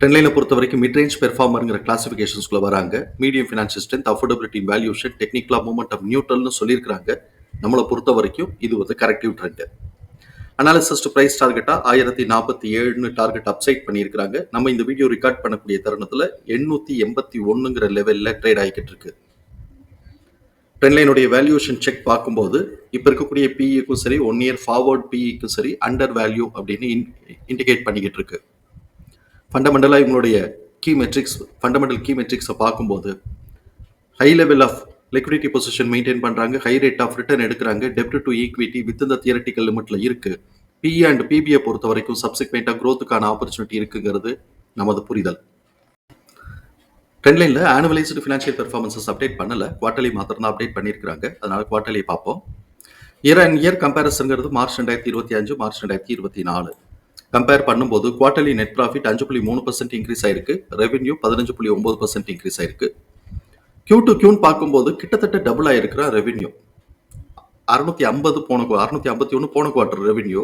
டென்லைனை பொறுத்த வரைக்கும் mid range பெர்ஃபார்மருங்கிற கிளாசிஃபிகேஷன்ஸ்குள்ள வராங்க medium financial strength affordability valuation டெக்னிக்கலா மூமெண்ட் ஆஃப் நியூட்ரல்னு சொல்லியிருக்காங்க நம்மளை பொறுத்த வரைக்கும் இது வந்து கரெக்டிவ் ட்ரெண்ட் அனாலிசிஸ் டு டார்கெட்டாக ஆயிரத்தி நாற்பத்தி ஏழுன்னு டார்கெட் அப்சைட் பண்ணியிருக்கிறாங்க. நம்ம இந்த வீடியோ ரெக்கார்ட் பண்ணக்கூடிய தருணத்தில் எண்ணூற்றி எண்பத்தி ஒன்றுங்கிற லெவலில் ட்ரேட் ஆகிக்கிட்டு இருக்கு. ட்ரெண்ட்லைனுடைய வேல்யூஷன் செக் பார்க்கும்போது இப்போ இருக்கக்கூடிய பிஇக்கும் சரி ஒன் இயர் ஃபார்வர்ட் பிஇக்கும் சரி அண்டர் வேல்யூ அப்படின்னு இண்டிகேட் பண்ணிக்கிட்டு இருக்கு. ஃபண்டமெண்டலாக இவங்களுடைய கீ மெட்ரிக்ஸ் ஃபண்டமெண்டல் கீ மெட்ரிக்ஸை பார்க்கும்போது high level of liquidity position maintain பண்ணுறாங்க ஹை ரேட் ஆஃப் ரிட்டர்ன் எடுக்கிறாங்க டெப்ட் டு ஈக்விட்டி வித் இந்த தியரட்டிக்கல் லிமிட்டில் இருக்குது பிஇ அண்ட் பிபிஐ பொறுத்த வரைக்கும் சப்சிக்வெண்ட்டாக க்ரோத்துக்கான ஆப்பர்ச்சுனிட்டி இருக்குங்கிறது நமது புரிதல். ட்ரெண்ட்லைனில் ஆனுவலைஸ்டு ஃபினான்ஷியல் பெர்ஃபார்மன்ஸஸ் அப்டேட் பண்ணல குவார்ட்டர்லி மாத்திரம் தான் அப்டேட் பண்ணியிருக்காங்க அதனால் குவார்ட்டர்லி பார்ப்போம். இயர் அண்ட் இயர் கம்பேரிசன்ங்கிறது மார்ச் ரெண்டாயிரத்தி இருபத்தி அஞ்சு மார்ச் ரெண்டாயிரத்தி இருபத்தி நாலு. கம்பேர் பண்ணும்போது குவார்டர்லி நெட் ப்ராஃபிட் அஞ்சு புள்ளி மூணு பர்சன்ட் இன்க்ரீஸ் ஆயிருக்கு. ரெவென்யூ பதினஞ்சு புள்ளி ஒன்பது பர்சன்ட் இன்க்ரீஸ் ஆயிருக்கு. கியூ டு கியூன் பார்க்கும்போது கிட்டத்தட்ட டபுள் ஆயிருக்கிற ரெவென்யூ அறுநூத்தி ஐம்பது போன அறுநூத்தி ஐம்பத்தி ஒன்று போன குவார்டர் ரெவென்யூ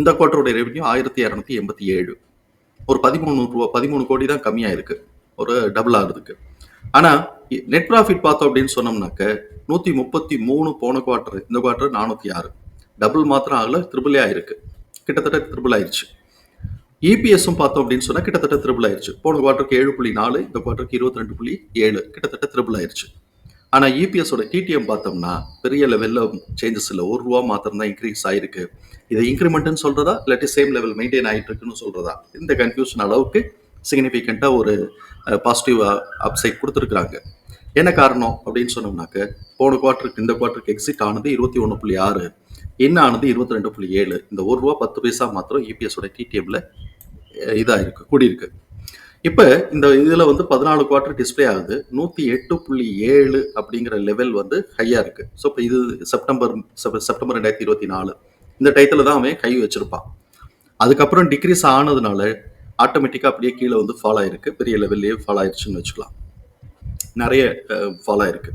இந்த குவார்டருடைய ரெவென்யூ ஆயிரத்தி இரநூத்தி எண்பத்தி ஏழு. ஒரு பதிமூணு ரூபா பதிமூணு கோடி தான் கம்மியாயிருக்கு. ஒரு டபுள் ஆகுறதுக்கு. ஆனால் நெட் ப்ராஃபிட் பார்த்தோம் அப்படின்னு சொன்னோம்னாக்க நூற்றி முப்பத்தி மூணு போன குவார்டர் இந்த குவார்டர் நானூற்றி ஆறு. டபுள் மாத்திரம் ஆகல த்ரிபிளே ஆயிருக்கு. கிட்டத்தட்ட த்ரிபிள் ஆயிடுச்சு இபிஎஸும் பார்த்தோம் அப்படின்னு சொன்னால் கிட்டத்தட்ட த்ரிபிள் ஆயிடுச்சு போன குவார்ட்டருக்கு ஏழு புள்ளி நாலு இந்த குவார்ட்டருக்கு இருபத்தி ரெண்டு புள்ளி ஏழு கிட்டத்தட்ட த்ரிபிள் ஆயிடுச்சு ஆனால் இபிஎஸோட டிடிஎம் பார்த்தோம்னா பெரிய லெவலில் சேஞ்சஸ் இல்லை. ஒரு ரூபா மாத்திரம் தான் இன்க்ரீஸ் ஆயிருக்கு. இதை இன்க்ரிமெண்ட்னு சொல்கிறதா இல்லாட்டி சேம் லெவல் மெயின்டைன் ஆகிட்டு இருக்குன்னு சொல்கிறதா இந்த கன்ஃபியூஷன் அளவுக்கு சிக்னிஃபிகண்ட்டாக ஒரு பாசிட்டிவ் அப்சைட் கொடுத்துருக்குறாங்க. என்ன காரணம் அப்படின்னு சொன்னோம்னாக்க போன குவார்ட்டருக்கு இந்த குவார்ட்டருக்கு எக்ஸிட் ஆனது இருபத்தி ஒன்று புள்ளி ஆறு என்ன ஆனது இருபத்தி ரெண்டு புள்ளி ஏழு. இந்த ஒரு ரூபா பத்து பைசா மாத்திரம் இபிஎஸோட டிடிஎம்ல இதாக இருக்குது கூடியிருக்கு. இப்போ இந்த இதில் வந்து பதினாலு குவார்ட்டர் டிஸ்பிளே ஆகுது. நூற்றி எட்டு புள்ளி ஏழு அப்படிங்கிற லெவல் வந்து ஹையாக இருக்குது ஸோ இப்போ இது செப்டம்பர் செப்- செப்டம்பர் ரெண்டாயிரத்தி இருபத்தி நாலு. இந்த டயத்தில் தான் அவன் கை வச்சுருப்பான். அதுக்கப்புறம் டிக்ரீஸ் ஆனதுனால ஆட்டோமேட்டிக்காக அப்படியே கீழே வந்து ஃபாலோ ஆயிருக்கு. பெரிய லெவல்லையே ஃபாலோ ஆயிடுச்சுன்னு வச்சுக்கலாம். நிறைய ஃபாலோ ஆயிருக்கு.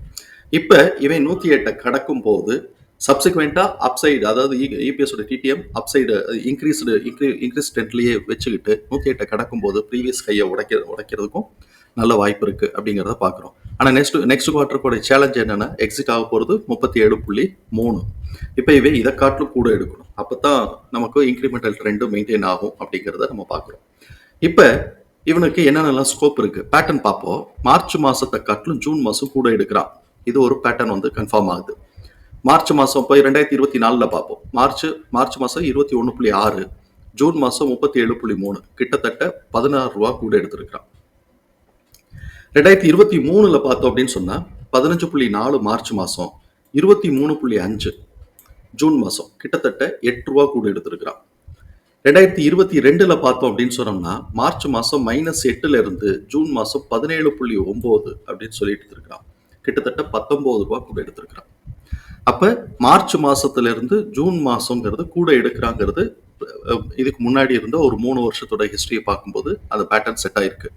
இப்போ இவன் நூற்றி எட்டை கடக்கும் போது சப்சிக்வெண்ட்டாக அப்சைடு அதாவது இபிஎஸோட டிடிஎம் அப்சைடு இன்க்ரீஸ்டு இன்க்ரீ இன்க்ரீஸ் ட்ரெண்ட்லேயே வச்சுக்கிட்டு நூற்றி எட்டை கடக்கும் போது ப்ரீவியஸ் கையை உடைக்க உடைக்கிறதுக்கும் நல்ல வாய்ப்பு இருக்குது அப்படிங்கிறத பார்க்குறோம் ஆனால் நெக்ஸ்ட் நெக்ஸ்ட் குவார்ட்டருக்கோட சேலஞ்ச் என்னென்னா எக்ஸிட் ஆக போகிறது முப்பத்தி ஏழு புள்ளி மூணு. இப்போ இவே இதை காட்டிலும் கூட எடுக்கணும். அப்போ தான் நமக்கு இன்க்ரிமெண்டல் ட்ரெண்டும் மெயின்டைன் ஆகும் அப்படிங்கிறத நம்ம பார்க்குறோம் இப்போ இவனுக்கு என்னென்னலாம் ஸ்கோப் இருக்குது பேட்டர்ன் பார்ப்போம் மார்ச் மாதத்தை காட்டிலும் ஜூன் மாதம் கூட எடுக்கிறான். இது ஒரு பேட்டர்ன் வந்து கன்ஃபார்ம் ஆகுது. மார்ச் மாதம் போய் ரெண்டாயிரத்தி இருபத்தி நாலுல பார்ப்போம். மார்ச் மார்ச் மாதம் இருபத்தி ஒன்று புள்ளி ஆறு ஜூன் மாதம் முப்பத்தி ஏழு புள்ளி மூணு கிட்டத்தட்ட பதினாறு ரூபா கூட எடுத்திருக்கிறான். ரெண்டாயிரத்தி இருபத்தி மூணுல பார்த்தோம் அப்படின்னு சொன்னா பதினஞ்சு புள்ளி நாலு மார்ச் மாதம் இருபத்தி மூணு புள்ளி அஞ்சு ஜூன் மாதம் கிட்டத்தட்ட எட்டு ரூபா கூட எடுத்திருக்கிறான். ரெண்டாயிரத்தி இருபத்தி ரெண்டுல பார்த்தோம் அப்படின்னு சொன்னோம்னா மார்ச் மாதம் மைனஸ் எட்டுல இருந்து ஜூன் மாசம் பதினேழு புள்ளி ஒம்பது அப்படின்னு சொல்லிட்டு இருக்கிறான் கிட்டத்தட்ட பத்தொன்பது ரூபா கூட எடுத்திருக்கிறான். அப்ப மார்ச் மாதத்துலேருந்து ஜூன் மாசங்கிறது கூட எடுக்கிறாங்கிறது இதுக்கு முன்னாடி இருந்த ஒரு மூணு வருஷத்தோட ஹிஸ்டரியை பார்க்கும்போது அந்த பேட்டர்ன் செட் ஆயிருக்கு.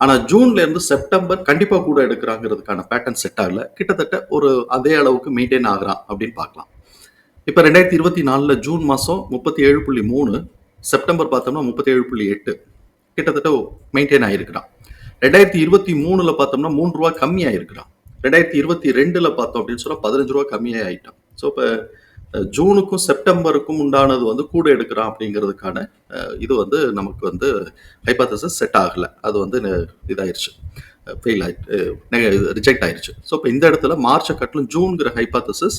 ஆனா ஜூன்ல இருந்து செப்டம்பர் கண்டிப்பா கூட எடுக்கிறாங்கிறதுக்கான பேட்டர்ன் செட் ஆகல. கிட்டத்தட்ட ஒரு அதே அளவுக்கு மெயின்டைன் ஆகுறான் அப்படின்னு பார்க்கலாம். இப்போ ரெண்டாயிரத்தி இருபத்தி நாலில் ஜூன் மாதம் முப்பத்தி ஏழு புள்ளி மூணு செப்டம்பர் பார்த்தோம்னா முப்பத்தி ஏழு புள்ளி எட்டு கிட்டத்தட்ட மெயின்டைன் ஆகிருக்கிறான் ரெண்டாயிரத்தி இருபத்தி மூணில் பார்த்தோம்னா மூணு ரூபா கம்மி ஆயிருக்கிறான் ரெண்டாயிரத்தி இருபத்தி ரெண்டில் பார்த்தோம் அப்படின்னு சொன்னால் பதினஞ்சு ரூபா கம்மியாக ஆயிட்டான். ஸோ இப்போ ஜூனுக்கும் செப்டம்பருக்கும் உண்டானது வந்து கூட எடுக்கிறான் அப்படிங்கிறதுக்கான இது வந்து நமக்கு வந்து ஹைபாத்தசிஸ் செட் ஆகலை. அது வந்து இதாயிருச்சு. ஃபெயில் ஆயிடுச்சு ரிஜெக்ட் ஆயிடுச்சு ஸோ இப்போ இந்த இடத்துல மார்ச்சை கட்டிலும் ஜூன்கிற ஹைபாத்தசிஸ்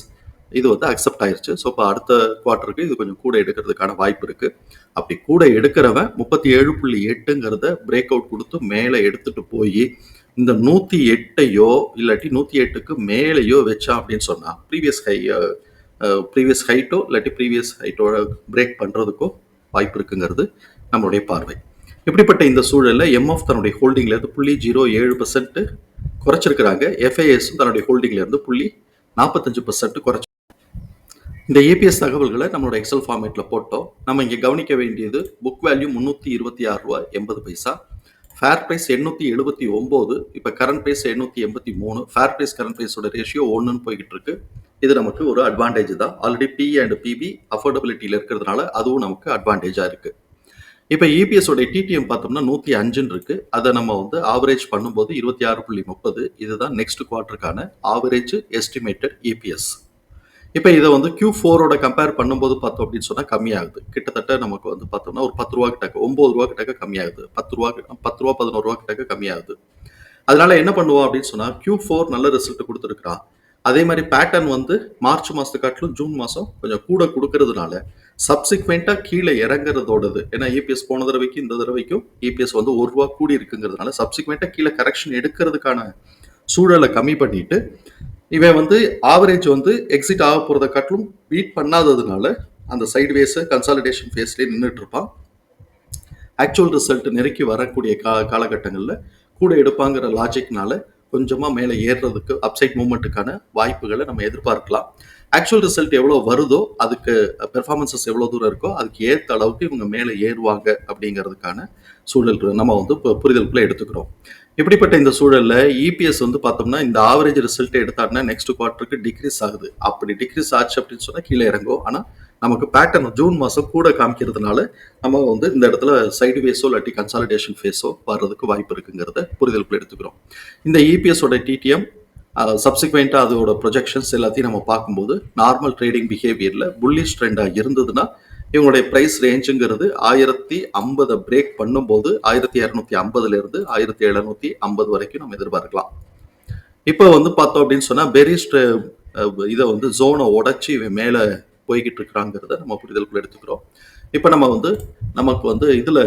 இது வந்து அக்செப்ட் ஆயிருச்சு. ஸோ இப்போ அடுத்த குவார்ட்டருக்கு இது கொஞ்சம் கூட எடுக்கிறதுக்கான வாய்ப்பு இருக்கு. அப்படி கூட எடுக்கிறவன் முப்பத்தி ஏழு புள்ளி எட்டுங்கிறத பிரேக் அவுட் கொடுத்து மேலே எடுத்துட்டு போய் இந்த நூற்றி எட்டையோ இல்லாட்டி நூற்றி எட்டுக்கு மேலேயோ வச்சா அப்படின்னு சொன்னால் ப்ரீவியஸ் ஹை ப்ரீவியஸ் ஹைட்டோ இல்லாட்டி ப்ரீவியஸ் ஹைட்டோட பிரேக் பண்ணுறதுக்கோ வாய்ப்பு இருக்குங்கிறது நம்மளுடைய பார்வை. இப்படிப்பட்ட இந்த சூழலில் எம்எஃப் தன்னுடைய ஹோல்டிங்லேருந்து புள்ளி ஜீரோ ஏழு பர்சன்ட் குறைச்சிருக்கிறாங்க. எஃப்ஐஎஸ் தன்னுடைய ஹோல்டிங்லேருந்து புள்ளி நாற்பத்தஞ்சு பர்சன்ட் குறைச்சி இந்த ஏபிஎஸ் தகவல்களை நம்மளோட எக்ஸல் ஃபார்மேட்டில் போட்டோம். நம்ம இங்கே கவனிக்க வேண்டியது புக் வேல்யூ முந்நூற்றி இருபத்தி ஆறு ரூபாய் எண்பது பைசா. ஃபேர் ப்ரைஸ் எண்ணூற்றி எழுபத்தி ஒம்பது இப்போ கரண்ட் ப்ரைஸ் எண்ணூற்றி எண்பத்தி மூணு ஃபேர் ப்ரைஸ் கரண்ட் ப்ரைஸோட ரேஷியோ ஒன்றுன்னு போய்கிட்டு இருக்கு. இது நமக்கு ஒரு அட்வான்டேஜ் தான். ஆல்ரெடி பி அண்ட் பிபி அஃபோர்டபிலிட்டியில் இருக்கிறதுனால அதுவும் நமக்கு அட்வான்டேஜாக இருக்குது இப்போ இபிஎஸ் டிடிஎம் பார்த்தோம்னா நூற்றி அஞ்சுன்னு இருக்கு. அதை நம்ம வந்து ஆவரேஜ் பண்ணும்போது இருபத்தி ஆறு புள்ளி முப்பது இதுதான் நெக்ஸ்ட் குவார்ட்டருக்கான ஆவரேஜ் எஸ்டிமேட்டட் இபிஎஸ் இப்போ இதை வந்து கியூ ஃபோரோட கம்பேர் பண்ணும்போது பார்த்தோம் அப்படின்னு சொன்னால் கம்மியாகுது. கிட்டத்தட்ட நமக்கு வந்து பார்த்தோம்னா ஒரு பத்து ரூபா கிட்டக்க ஒம்பது ரூபா கிட்டக்க கம்மியாகுது. பத்து ரூபா பத்து ரூபா பதினோரு ரூபா கிட்டக்க கம்மியாகுது. அதனால என்ன பண்ணுவோம் அப்படின்னு சொன்னால் கியூ ஃபோர் நல்ல ரிசல்ட் கொடுத்துருக்குறான். அதே மாதிரி பேட்டர்ன் வந்து மார்ச் மாதத்தை காட்டிலும் ஜூன் மாதம் கொஞ்சம் கூட கொடுக்கறதுனால சப்சிக்வெண்ட்டாக கீழே இறங்குறதோடது. ஏன்னா இபிஎஸ் போன தடவைக்கும் இந்த தடவைக்கும் இபிஎஸ் வந்து ஒரு ரூபா கூடி இருக்குங்கிறதுனால சப்சிக்வெண்ட்டாக கீழே கரெக்ஷன் எடுக்கிறதுக்கான சூழலை கம்மி பண்ணிட்டு இவன் வந்து ஆவரேஜ் வந்து எக்ஸிட் ஆக போகிறத காட்டிலும் பீட் பண்ணாததுனால அந்த சைடு வேஸு கன்சாலிடேஷன் ஃபேஸ்லேயே நின்றுட்டு இருப்பான். ஆக்சுவல் ரிசல்ட் நெருக்கி வரக்கூடிய கா காலகட்டங்களில் கூட எடுப்பாங்கிற லாஜிக்னால கொஞ்சமாக மேலே ஏறுறதுக்கு அப்சைட் மூமெண்ட்டுக்கான வாய்ப்புகளை நம்ம எதிர்பார்க்கலாம். ஆக்சுவல் ரிசல்ட் எவ்வளோ வருதோ அதுக்கு பெர்ஃபார்மன்சஸ் எவ்வளோ தூரம் இருக்கோ அதுக்கு ஏற்ற அளவுக்கு இவங்க மேலே ஏறுவாங்க அப்படிங்கிறதுக்கான சூழல் நம்ம வந்து இப்போ புரிதலுக்குள்ளே எடுத்துக்கிறோம். இப்படிப்பட்ட இந்த சூழல்ல இபிஎஸ் வந்து பார்த்தோம்னா இந்த ஆவரேஜ் ரிசல்ட் எடுத்தாருன்னா நெக்ஸ்ட் குவார்ட்டருக்கு டிக்ரீஸ் ஆகுது. அப்படி டிக்ரீஸ் ஆச்சு அப்படின்னு சொன்னா கீழே இறங்கும். ஆனா நமக்கு பேட்டர்ன் ஜூன் மாசம் கூட காமிக்கிறதுனால நம்ம வந்து இந்த இடத்துல சைடு வேஸோ இல்லாட்டி கன்சாலிடேஷன் ஃபேஸோ வர்றதுக்கு வாய்ப்பு இருக்குங்கிறத புரிதலுக்குள்ள எடுத்துக்கிறோம். இந்த இபிஎஸோட டிடிஎம் சப்சிக்வெண்ட்டாக அதோட ப்ரொஜெக்ஷன்ஸ் எல்லாத்தையும் நம்ம பார்க்கும்போது நார்மல் ட்ரேடிங் பிஹேவியரில் புல்லிஷ் ட்ரெண்டாக இருந்ததுன்னா இவங்களுடைய ப்ரைஸ் ரேஞ்சுங்கிறது ஆயிரத்தி ஐம்பதை பிரேக் பண்ணும்போது ஆயிரத்தி இரநூத்தி ஐம்பதுலேருந்து ஆயிரத்தி எழுநூத்தி ஐம்பது வரைக்கும் நம்ம எதிர்பார்க்கலாம். இப்போ வந்து பார்த்தோம் அப்படின்னு சொன்னால் பெரிஸ்ட் இதை வந்து ஜோனை உடைச்சி இவன் மேலே போய்கிட்டு இருக்கிறாங்கிறத நம்ம புரிதலுக்குள்ள எடுத்துக்கிறோம். இப்போ நம்ம வந்து நமக்கு வந்து இதில்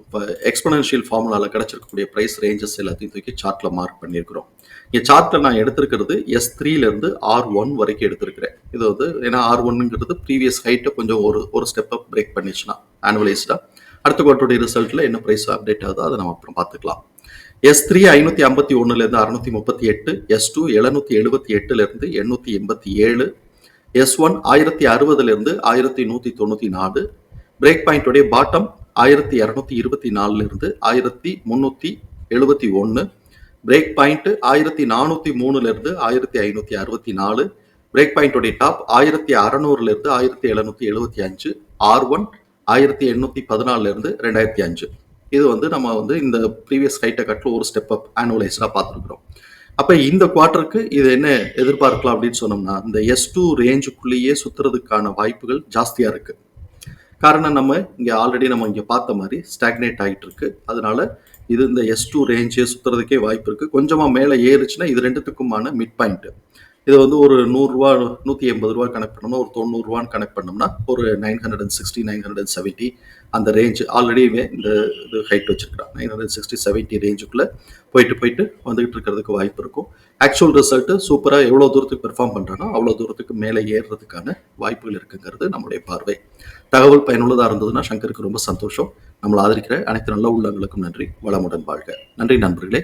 இப்போ எக்ஸ்பனன்ஷியல் ஃபார்முலாவில் கிடச்சிருக்கக்கூடிய ப்ரைஸ் ரேஞ்சஸ் எல்லாத்தையும் தூக்கி சார்ட்டில் மார்க் பண்ணியிருக்கிறோம். இங்கே சார்ட்டில் நான் எடுத்திருக்கிறது எஸ் த்ரீலேருந்து ஆர் ஒன் வரைக்கும் எடுத்திருக்கிறேன். இது வந்து ஏன்னா ஆர் ஒன்னுங்கிறது ப்ரீவியஸ் ஹைட்டை கொஞ்சம் ஒரு ஒரு ஸ்டெப் அப் பிரேக் பண்ணிச்சுன்னா ஆனுவலைஸ்டாக அடுத்த குவார்ட்டருடைய ரிசல்ட்டில் என்ன ப்ரைஸ் அப்டேட் ஆகுதோ அதை நம்ம அப்புறம் பார்த்துக்கலாம். எஸ் த்ரீ ஐநூற்றி ஐம்பத்தி ஒன்றுலேருந்து அறுநூத்தி முப்பத்தி எட்டு எஸ் டூ எழுநூற்றி எழுபத்தி எட்டுலேருந்து எண்ணூற்றி எண்பத்தி ஏழு எஸ் ஒன் ஆயிரத்தி அறுபதுலேருந்து ஆயிரத்தி நூற்றி தொண்ணூற்றி நாலு. பிரேக் பாயிண்ட்டுடைய பாட்டம் ஆயிரத்தி இரநூத்தி இருபத்தி நாலுலேருந்து ஆயிரத்தி முந்நூற்றி எழுபத்தி ஒன்று பிரேக் பாயிண்ட்டு ஆயிரத்தி நானூற்றி மூணுலேருந்து ஆயிரத்தி ஐநூற்றி அறுபத்தி நாலு. பிரேக் பாயிண்டோடைய டாப் ஆயிரத்தி அறநூறுலேருந்து ஆயிரத்தி எழுநூற்றி எழுபத்தி அஞ்சு. ஆர் ஒன் ஆயிரத்தி எண்ணூற்றி பதினாலுலேருந்து ரெண்டாயிரத்தி அஞ்சு. இது வந்து நம்ம வந்து இந்த ப்ரீவியஸ் ஹைட்டை கட்டில் ஒரு ஸ்டெப் அப் ஆனுவலைஸ்டாக பார்த்துருக்குறோம். அப்போ இந்த குவார்ட்டருக்கு இது என்ன எதிர்பார்க்கலாம் அப்படின்னு சொன்னோம்னா இந்த எஸ் டூ ரேஞ்சுக்குள்ளேயே சுற்றுறதுக்கான வாய்ப்புகள் ஜாஸ்தியாக இருக்குது காரணம் நம்ம இங்கே ஆல்ரெடி நம்ம இங்கே பார்த்த மாதிரி ஸ்டாக்னேட் ஆகிட்டு இருக்கு அதனால இது இந்த எஸ் டூ ரேஞ்சு சுற்றுறதுக்கே வாய்ப்பு இருக்குது கொஞ்சமாக மேலே ஏறுச்சுன்னா இது ரெண்டுத்துக்குமான மிட் பாயிண்ட்டு இது வந்து ஒரு நூறுரூவா நூற்றி எண்பது ரூபா கனெக்ட் பண்ணோம்னா ஒரு தொண்ணூறுரூவான்னு கனெக்ட் பண்ணோம்னா ஒரு nine hundred and sixty nine hundred and seventy அந்த ரேஞ்ச் ஆல்ரெடியுமே இந்த இது ஹைட் வச்சுருக்கிறான். நைன் ஹண்ட்ரட் சிக்ஸ்டி செவன்ட்டி ரேஞ்சுக்குள்ளே போயிட்டு போயிட்டு வந்துகிட்டு இருக்கிறதுக்கு வாய்ப்பு இருக்கும். ஆக்சுவல் ரிசல்ட்டு சூப்பராக எவ்வளோ தூரத்துக்கு பெர்ஃபார்ம் பண்ணுறானோ அவ்வளோ தூரத்துக்கு மேலே ஏறுறதுக்கான வாய்ப்புகள் இருக்குங்கிறது நம்முடைய பார்வை. தகவல் பயனுள்ளதாக இருந்ததுன்னா சங்கருக்கு ரொம்ப சந்தோஷம். நம்மளை ஆதரிக்கிற அனைத்து நல்ல உள்ளங்களுக்கும் நன்றி. வளமுடன் வாழ்க. நன்றி நண்பர்களே.